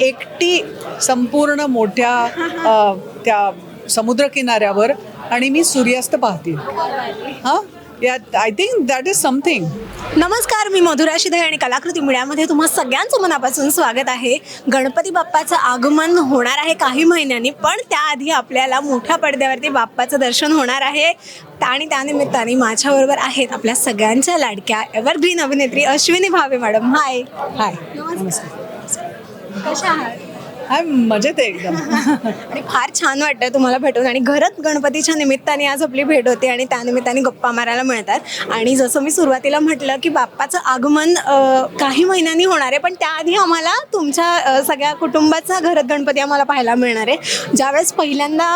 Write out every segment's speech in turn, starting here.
एकटी संपूर्ण मोठ्या त्या समुद्रकिनाऱ्यावर आणि मी सूर्यास्त पाहते. हां? Yeah I think that is something नमस्कार मी मधुरा शिधे आणि कलाकृती मीडियामध्ये तुम्हा सगळ्यांचं मनापासून स्वागत आहे. गणपती बाप्पाचं आगमन होणार आहे काही महिन्यांनी पण त्याआधी आपल्याला मोठ्या पडद्यावरती बाप्पाचं दर्शन होणार आहे. आणि त्यानिमित्ताने माझ्याबरोबर आहेत आपल्या सगळ्यांच्या लाडक्या एव्हरग्रीन अभिनेत्री Ashwini Bhave madam. Hi hi नमस्कार. कशा आहात? हाय मजेत आहे एकदम. आणि फार छान वाटतं तुम्हाला भेटून. आणि घरात गणपतीच्या निमित्ताने आज आपली भेट होते आणि त्यानिमित्ताने गप्पा मारायला मिळतात. आणि जसं मी सुरुवातीला म्हटलं की बाप्पाचं आगमन काही महिन्यांनी होणार आहे पण त्याआधी आम्हाला तुमच्या सगळ्या कुटुंबाचा घरात गणपती आम्हाला पाहायला मिळणार आहे. ज्यावेळेस पहिल्यांदा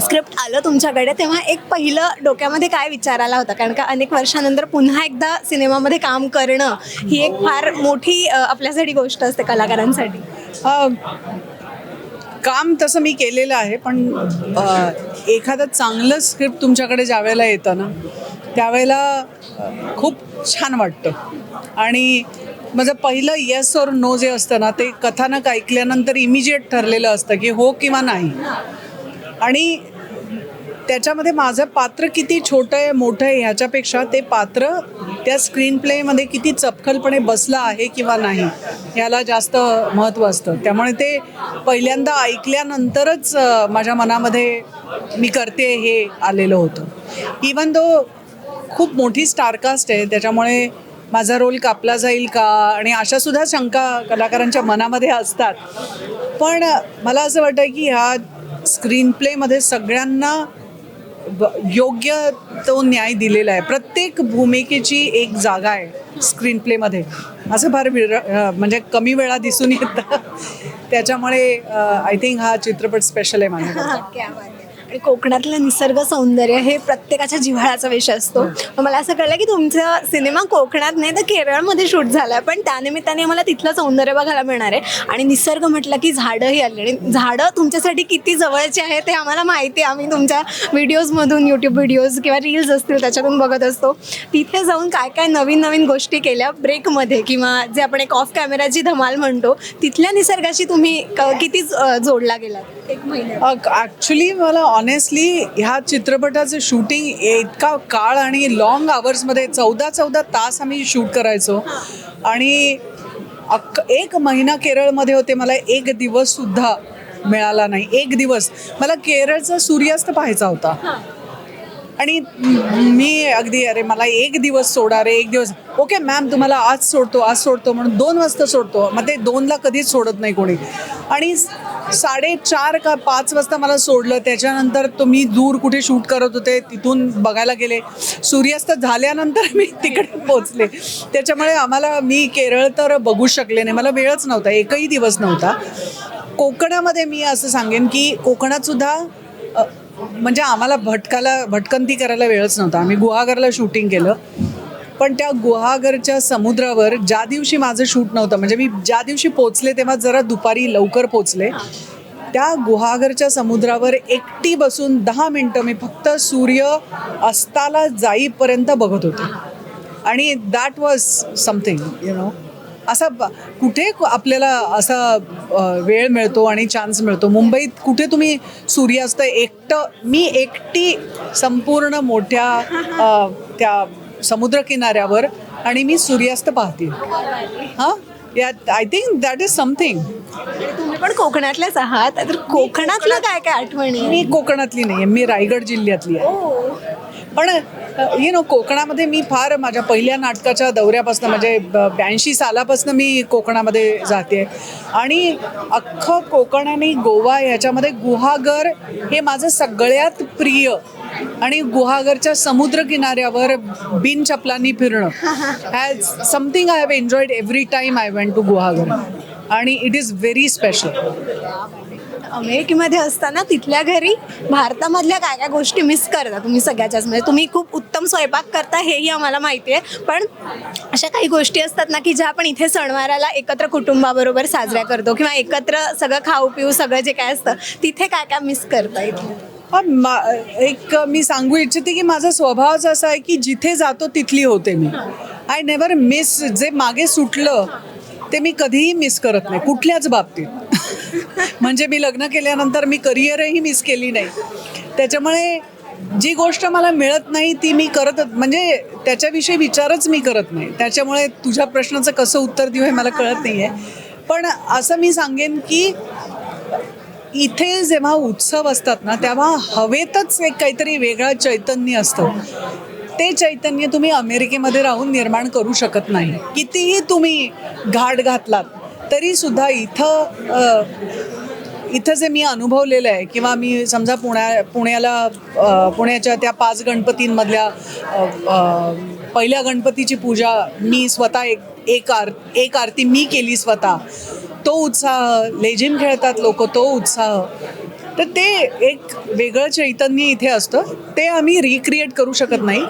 स्क्रिप्ट आलं तुमच्याकडे तेव्हा एक पहिलं डोक्यामध्ये काय विचार आला होता? कारण का अनेक वर्षानंतर पुन्हा एकदा सिनेमामध्ये काम करणं ही एक फार मोठी आपल्यासाठी गोष्ट असते कलाकारांसाठी. काम तसं मी केलेलं आहे पण एखादं चांगलं स्क्रिप्ट तुमच्याकडे ज्या वेळेला येतं ना त्यावेळेला खूप छान वाटतं. आणि माझं पहिलं येस और नो जे असतं ना ते कथानक ऐकल्यानंतर इमिजिएट ठरलेलं असतं की हो किंवा नाही. आणि त्याच्यामध्ये माझं पात्र किती छोटं आहे मोठं आहे ह्याच्यापेक्षा ते पात्र त्या स्क्रीन प्लेमध्ये किती चपखलपणे बसलं आहे किंवा नाही ह्याला जास्त महत्त्व असतं. त्यामुळे ते पहिल्यांदा ऐकल्यानंतरच माझ्या मनामध्ये मी करते हे आलेलं होतं. इवन दो खूप मोठी स्टारकास्ट आहे त्याच्यामुळे माझा रोल कापला जाईल का आणि अशासुद्धा शंका कलाकारांच्या मनामध्ये असतात. पण मला असं वाटतं की ह्या स्क्रीन प्लेमध्ये सगळ्यांना योग्य तो न्याय दिलेला आहे. प्रत्येक भूमिकेची एक जागा आहे स्क्रीन प्लेमध्ये असं फार विर म्हणजे कमी वेळा दिसून येतं. त्याच्यामुळे आय थिंक हा चित्रपट स्पेशल आहे माझा कोकणातलं निसर्ग सौंदर्य हे प्रत्येकाच्या जिव्हाळ्याचा विषय असतो. मग मला असं कळलं की तुमचा सिनेमा कोकणात नाही तर केरळमध्ये शूट झाला आहे पण त्यानिमित्ताने मला तिथलं सौंदर्य बघायला मिळणार आहे. आणि निसर्ग म्हटलं की झाडंही आली आणि झाडं तुमच्यासाठी किती जवळची आहे ते आम्हाला माहिती आहे. आम्ही तुमच्या व्हिडिओजमधून यूट्यूब व्हिडिओज किंवा रील्स असतील त्याच्यातून बघत असतो. तिथे जाऊन काय काय नवीन नवीन गोष्टी केल्या ब्रेकमध्ये किंवा जे आपण एक ऑफ कॅमेराची धमाल म्हणतो तिथल्या निसर्गाशी तुम्ही क- किती जोडला गेलात? एक महिन्यात ॲक्च्युली मला ऑनेस्टली ह्या चित्रपटाचं शूटिंग इतका काळ आणि लॉंग आवर्समध्ये चौदा चौदा तास आम्ही शूट करायचो. आणि अक एक महिना केरळमध्ये होते मला एक दिवससुद्धा मिळाला नाही. एक दिवस. मला केरळचा सूर्यास्त पाहायचा होता. आणि मी अगदी अरे मला एक दिवस सोडा रे एक दिवस. ओके मॅम तुम्हाला आज सोडतो आज सोडतो म्हणून दोन वाजता सोडतो मग ते दोनला कधीच सोडत नाही कोणी. आणि साडेचार का पाच वाजता मला सोडलं त्याच्यानंतर तुम्ही दूर कुठे शूट करत होते तिथून बघायला गेले. सूर्यास्त झाल्यानंतर मी तिकडे पोचले त्याच्यामुळे आम्हाला मी केरळ तर बघू शकले नाही मला वेळच नव्हता एकही दिवस नव्हता. कोकणामध्ये मी असं सांगेन की कोकणातसुद्धा म्हणजे आम्हाला भटकाला भटकंती करायला वेळच नव्हता. आम्ही गुहागरला शूटिंग केलं. पण त्या गुहागरच्या समुद्रावर ज्या दिवशी माझं शूट नव्हतं म्हणजे मी ज्या दिवशी पोचले तेव्हा जरा दुपारी लवकर पोचले त्या गुहागरच्या समुद्रावर एकटी बसून दहा मिनटं मी फक्त सूर्य अस्ताला जाईपर्यंत बघत होते. आणि that was something you know असा कुठे आपल्याला असा वेळ मिळतो आणि चान्स मिळतो? मुंबईत कुठे तुम्ही सूर्यास्त एकटं मी एकटी संपूर्ण मोठ्या त्या समुद्रकिनाऱ्यावर आणि मी सूर्यास्त पाहते. हां? Yeah I think that is something तुम्ही पण कोकणातलेच आहात. तर कोकणातलं काय काय आठवणी? मी कोकणातली नाही आहे मी रायगड जिल्ह्यातली आहे. पण यु नो कोकणामध्ये मी फार माझ्या पहिल्या नाटकाच्या दौऱ्यापासून म्हणजे ब्याऐंशी सालापासून मी कोकणामध्ये जाते. आणि अख्खं कोकण आणि गोवा ह्याच्यामध्ये गुहागर हे माझं सगळ्यात प्रिय आणि गुहागरच्या समुद्र किनाऱ्यावर बिन चपलांनी फिरणं. Has something I have enjoyed every time I went to Guhagar. आणि इट इज व्हेरी स्पेशल अमेरिकेमध्ये असताना तिथल्या घरी भारतामधल्या काय काय गोष्टी मिस करता तुम्ही सगळ्याच्याच? म्हणजे तुम्ही खूप उत्तम स्वयंपाक करता हेही आम्हाला माहिती आहे. पण अशा काही गोष्टी असतात ना की ज्या आपण इथे सणवाराला एकत्र कुटुंबाबरोबर साजऱ्या करतो किंवा एकत्र सगळं खाऊ पिऊ सगळं जे काय असतं तिथे काय काय मिस करता इथे? मा- एक मी सांगू इच्छिते की माझा स्वभावच असा आहे की जिथे जातो तिथली होते मी. आय नेवर मिस जे मागे सुटलं ते मी कधीही मिस करत नाही कुठल्याच बाबतीत. म्हणजे मी लग्न केल्यानंतर मी करिअरही मिस केली नाही. त्याच्यामुळे जी गोष्ट मला मिळत नाही ती मी करत म्हणजे त्याच्याविषयी विचारच मी करत नाही. त्याच्यामुळे तुझ्या प्रश्नाचं कसं उत्तर देऊ हे मला कळत नाही आहे पण असं मी सांगेन की इथे जेव्हा उत्सव असतात ना तेव्हा हवेतच एक काहीतरी वेगळं चैतन्य असतं. ते चैतन्य तुम्ही अमेरिकेमध्ये राहून निर्माण करू शकत नाही. कितीही तुम्ही घाट घातलात तरी सुद्धा इथं इथं जे मी अनुभवलेलं आहे किंवा मी समजा पुण्या पुण्याला पुण्याच्या त्या पाच गणपतींमधल्या पहिल्या गणपतीची पूजा मी स्वतः एक एक आर एक आरती मी केली स्वतः. तो उत्साह लेझिम खेळतात लोक तो उत्साह. तर ते एक वेगळं चैतन्य इथे असतं. ते आम्ही रिक्रिएट करू शकत नाही.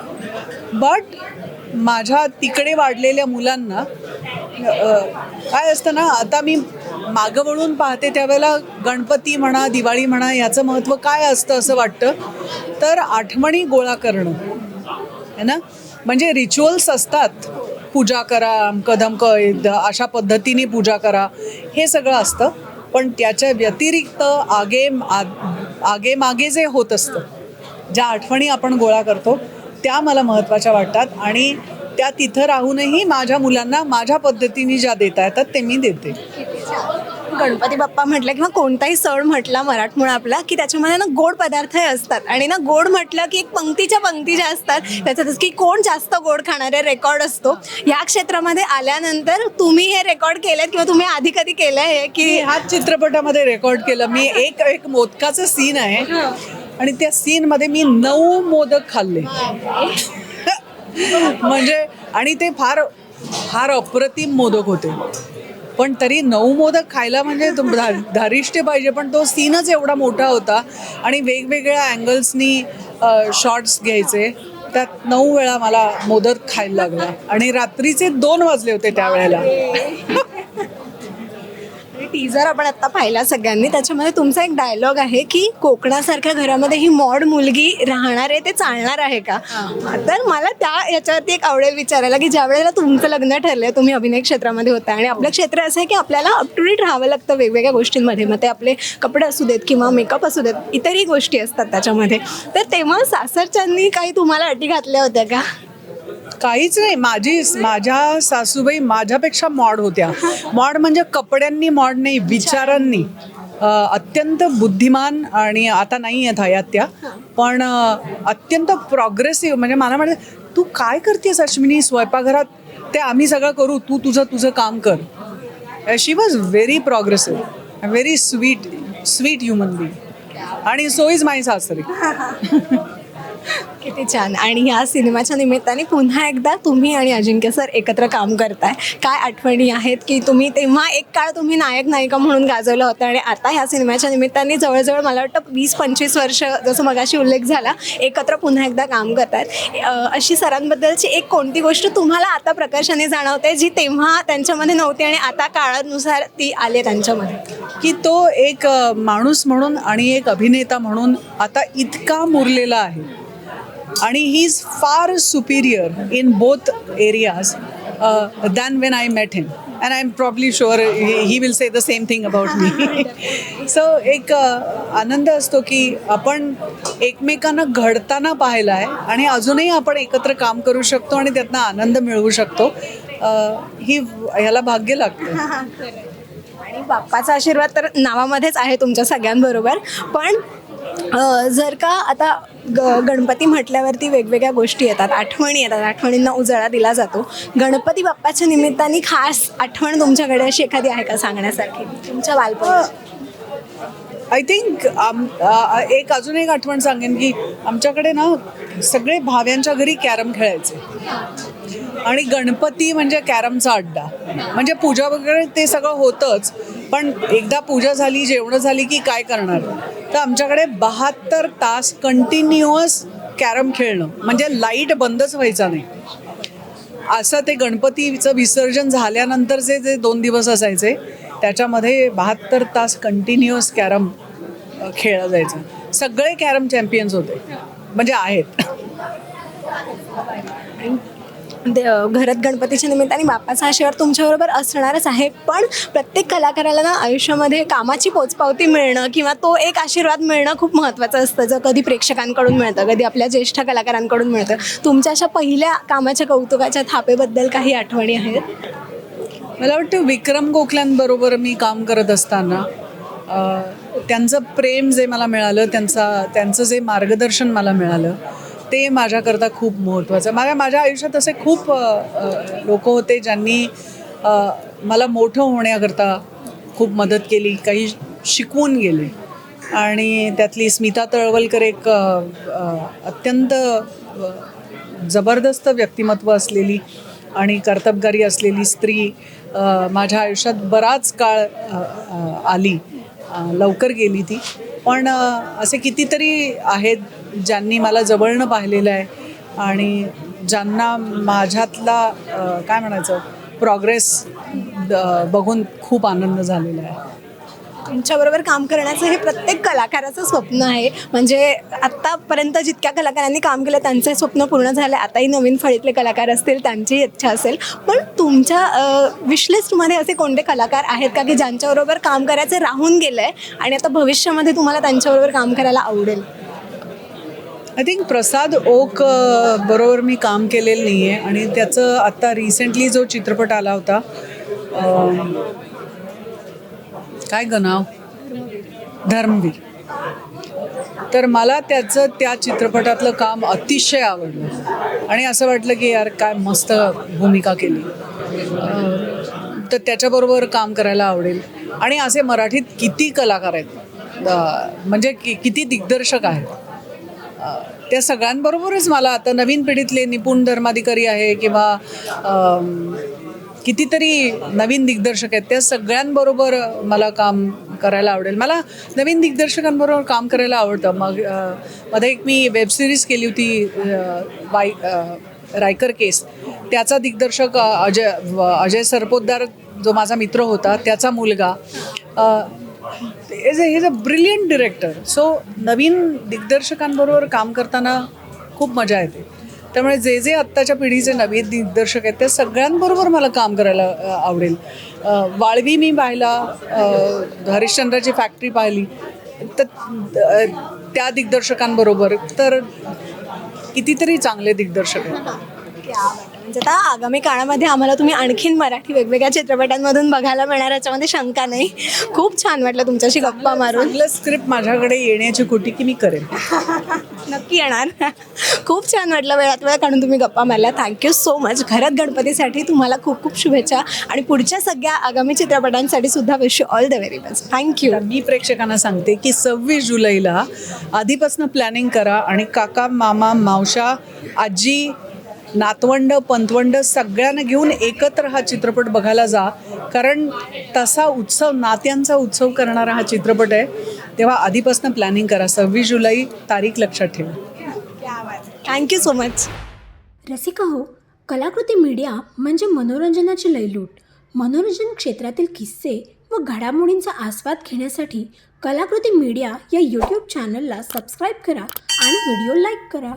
बट माझ्या तिकडे वाढलेल्या मुलांना काय असतं ना आता मी मागं वळून पाहते त्यावेळेला गणपती म्हणा दिवाळी म्हणा याचं महत्त्व काय असतं असं वाटतं. तर आठवणी गोळा करणं है ना? म्हणजे रिच्युअल्स असतात. पूजा करा अमकं धमकं अशा पद्धतीने पूजा करा हे सगळं असतं. पण त्याच्या व्यतिरिक्त आगे आ- आगे मागे जे होत असतं ज्या आठवणी आपण गोळा करतो त्या मला महत्त्वाच्या वाटतात आणि त्या तिथं राहूनही माझ्या मुलांना माझ्या पद्धतीने ज्या देता येतात ते मी देते. गणपती बाप्पा म्हटलं किंवा कोणताही सण म्हटला मराठमोळा आपला की त्याच्यामध्ये ना गोड पदार्थही असतात. आणि ना गोड म्हटलं की एक पंक्तीच्या पंक्ती ज्या असतात त्याच्यातच की कोण जास्त गोड खाणारे रेकॉर्ड असतो. या क्षेत्रामध्ये आल्यानंतर तुम्ही हे रेकॉर्ड केलेत किंवा तुम्ही आधी कधी केलं हे की की ह्या चित्रपटामध्ये रेकॉर्ड केलं. मी एक एक मोदकाचं सीन आहे. आणि त्या सीनमध्ये मी नऊ मोदक खाल्ले. म्हणजे आणि ते फार फार अप्रतिम मोदक होते. पण तरी नऊ मोदक खायला म्हणजे तुम- धा- धारिष्ट्य पाहिजे पण तो सीनच एवढा मोठा होता. आणि वेगवेगळ्या अँगल्सनी शॉर्ट्स घ्यायचे. त्यात नऊ वेळा मला मोदक खायला लागला. आणि रात्रीचे दोन वाजले होते त्यावेळेला. टीजर आपण आता पाहिला सगळ्यांनी. त्याच्यामध्ये तुमचा एक डायलॉग आहे की कोकणासारख्या घरामध्ये ही मॉड मुलगी राहणार आहे ते चालणार आहे का? तर मला त्या याच्यावरती एक आवडेल विचारायला की ज्या वेळेला तुमचं लग्न ठरलंय तुम्ही अभिनय क्षेत्रामध्ये होता आणि आपलं क्षेत्र असं आहे की आपल्याला अप टू डेट राहावं लागतं वेगवेगळ्या गोष्टींमध्ये. मग ते आपले कपडे असू देत किंवा मेकअप असू देत इतरही गोष्टी असतात त्याच्यामध्ये. तर तेव्हा सासरच्यांनी काही तुम्हाला अटी घातल्या होत्या का? काहीच नाही. माझी माझ्या सासूबाई माझ्यापेक्षा मॉड होत्या. मॉड म्हणजे कपड्यांनी मॉड नाही विचारांनी. अत्यंत बुद्धिमान आणि आता नाही आहेत हयात त्या. पण अत्यंत प्रोग्रेसिव्ह म्हणजे मला म्हणते तू काय करतेस अश्विनी? स्वयंपाकघरात ते आम्ही सगळं करू. तू तुझं तुझं काम कर. She was very progressive very sweet sweet human being आणि सो इज माय सासरी. किती छान. आणि ह्या सिनेमाच्या निमित्ताने पुन्हा एकदा तुम्ही आणि अजिंक्य सर एकत्र काम करताय. काय आठवणी आहेत की तुम्ही तेव्हा एक काळ तुम्ही नायक नायिका म्हणून गाजवलं होतं आणि आता ह्या सिनेमाच्या निमित्ताने जवळजवळ मला वाटतं वीस पंचवीस वर्ष जसं मगाशी उल्लेख झाला एकत्र पुन्हा एकदा काम करतायत. अशी सरांबद्दलची एक कोणती गोष्ट तुम्हाला आता प्रकर्षाने जाणवते जी तेव्हा त्यांच्यामध्ये नव्हती आणि आता काळानुसार ती आली त्यांच्यामध्ये? की तो एक माणूस म्हणून आणि एक अभिनेता म्हणून आता इतका मुरलेला आहे. आणि he is far superior in both areas than when I met him and I am probably sure he will say the same thing about me so एक uh, आनंद असतो की आपण एकमेकांना घडताना पाहिला आहे आणि अजूनही आपण एकत्र काम करू शकतो आणि त्यातनं आनंद मिळवू शकतो. Uh, ही ह्याला भाग्य लागतं. आणि बाप्पाचा आशीर्वाद तर नावामध्येच आहे तुमच्या सगळ्यांबरोबर. पण uh, जर का आता ग गणपती म्हटल्यावरती वेगवेगळ्या गोष्टी येतात. आठवणी येतात. आठवणींना उजाळा दिला जातो. गणपती बाप्पाच्या निमित्ताने खास आठवण तुमच्याकडे अशी एखादी आहे का सांगण्यासारखी? तुमच्या बालपण आय थिंक एक अजून एक आठवण सांगेन की आमच्याकडे ना सगळे भाव्यांच्या घरी कॅरम खेळायचे. आणि गणपती म्हणजे कॅरमचा अड्डा. म्हणजे पूजा वगैरे ते सगळं होतंच. पण एकदा पूजा झाली जेवणं झाली की काय करणार? तर आमच्याकडे बहात्तर तास कंटिन्युअस कॅरम खेळणं. म्हणजे लाइट बंदच व्हायचा नाही. असं ते गणपतीचं विसर्जन झाल्यानंतरचे जे दोन दिवस असायचे त्याच्यामध्ये बहात्तर तास कंटिन्युअस कॅरम खेळला खेळलं जायचं. सगळे कॅरम चॅम्पियन्स होते. म्हणजे आहेत. दे घरात गणपतीच्या निमित्ताने बाप्पाचा आशीर्वाद तुमच्याबरोबर असणारच आहे. पण प्रत्येक कलाकाराला ना आयुष्यामध्ये कामाची पोचपावती मिळणं किंवा तो एक आशीर्वाद मिळणं खूप महत्त्वाचं असतं. जर कधी प्रेक्षकांकडून मिळतं कधी आपल्या ज्येष्ठ कलाकारांकडून मिळतं. तुमच्या अशा पहिल्या कामाच्या कौतुकाच्या थापेबद्दल काही आठवणी आहेत? मला वाटतं विक्रम गोखल्यांबरोबर मी काम करत असताना त्यांचं प्रेम जे मला मिळालं त्यांचा त्यांचं जे मार्गदर्शन मला मिळालं ते माझ्याकरता खूप महत्त्वाचं. माझ्या माझ्या आयुष्यात असे खूप लोक होते ज्यांनी मला मोठं होण्याकरता खूप मदत केली काही शिकवून गेले. आणि त्यातली स्मिता तळवलकर एक अत्यंत जबरदस्त व्यक्तिमत्व असलेली आणि कर्तबगारी असलेली स्त्री माझ्या आयुष्यात बराच काळ आली. लवकर गेली ती. पण असे कितीतरी आहेत ज्यांनी मला जवळनं पाहिलेलं आहे आणि ज्यांना माझ्यातला काय म्हणायचं प्रोग्रेस बघून खूप आनंद झालेला आहे. तुमच्याबरोबर काम करण्याचं हे प्रत्येक कलाकाराचं स्वप्न आहे. म्हणजे आत्तापर्यंत जितक्या कलाकारांनी काम केलं त्यांचे स्वप्न पूर्ण झालं. आताही नवीन फळीतले कलाकार असतील त्यांची इच्छा असेल. पण तुमच्या विशलिस्टमध्ये असे कोणते कलाकार आहेत का की ज्यांच्याबरोबर काम करायचं राहून गेलं आहे आणि आता भविष्यामध्ये तुम्हाला त्यांच्याबरोबर काम करायला आवडेल? आय थिंक प्रसाद ओक बरोबर मी काम केलेलं नाही आहे आणि त्याचं आत्ता रिसेंटली जो चित्रपट आला होता काय ग नाव? धर्मवीर. तर मला त्याचं त्या चित्रपटातलं काम अतिशय आवडलं. आणि असं वाटलं की यार काय मस्त भूमिका केली. तर त्याच्याबरोबर काम करायला आवडेल. आणि असे मराठीत किती कलाकार आहेत? म्हणजे कि किती दिग्दर्शक आहेत? त्या सगळ्यांबरोबरच मला आता नवीन पिढीतले निपुण धर्माधिकारी आहे किंवा कितीतरी नवीन दिग्दर्शक आहेत त्या सगळ्यांबरोबर मला काम करायला आवडेल. मला नवीन दिग्दर्शकांबरोबर काम करायला आवडतं. मग मध्ये एक मी वेबसिरीज केली होती बाय रायकर केस. त्याचा दिग्दर्शक अजय व- अजय सरपोतदार जो माझा मित्र होता त्याचा मुलगा. Is is a brilliant director so नवीन दिग्दर्शकांबरोबर काम करताना खूप मजा येते. त्यामुळे जे जे आत्ताच्या पिढीचे नवीन दिग्दर्शक आहेत त्या सगळ्यांबरोबर मला काम करायला आवडेल. वाळवी मी पाहिला हरिश्चंद्राची फॅक्टरी पाहिली. तर त्या दिग्दर्शकांबरोबर. तर कितीतरी चांगले दिग्दर्शक आहेत. आता आगामी काळामध्ये आम्हाला तुम्ही आणखीन मराठी वेगवेगळ्या चित्रपटांमधून बघायला मिळणार याच्यामध्ये शंका नाही. खूप छान वाटलं तुमच्याशी गप्पा मारून. स्क्रिप्ट माझ्याकडे येण्याची कुठे की मी करेन? नक्की येणार. खूप छान वाटलं वेळात वेळ काढून तुम्ही गप्पा मारल्या. थँक्यू सो मच घरात गणपतीसाठी तुम्हाला खूप खूप शुभेच्छा. आणि पुढच्या सगळ्या आगामी चित्रपटांसाठी सुद्धा wish all the very best thank you मी प्रेक्षकांना सांगते की सव्वीस जुलैला आधीपासून प्लॅनिंग करा आणि काका मामा मावशा आजी नातवंड पंतवंड सगळ्यांना घेऊन एकत्र हा चित्रपट बघायला जा. कारण तसा उत्सव नात्यांचा उत्सव करणारा हा चित्रपट आहे. तेव्हा आधीपासून प्लॅनिंग करा. सव्वीस जुलै तारीख लक्षात ठेवा. थँक्यू सो मच रसिका हो कलाकृती मीडिया म्हणजे मनोरंजनाची लयलूट. मनोरंजन क्षेत्रातील किस्से व घडामोडींचा आस्वाद घेण्यासाठी कलाकृती मीडिया या यूट्यूब चॅनलला सबस्क्राईब करा आणि व्हिडिओ लाईक करा.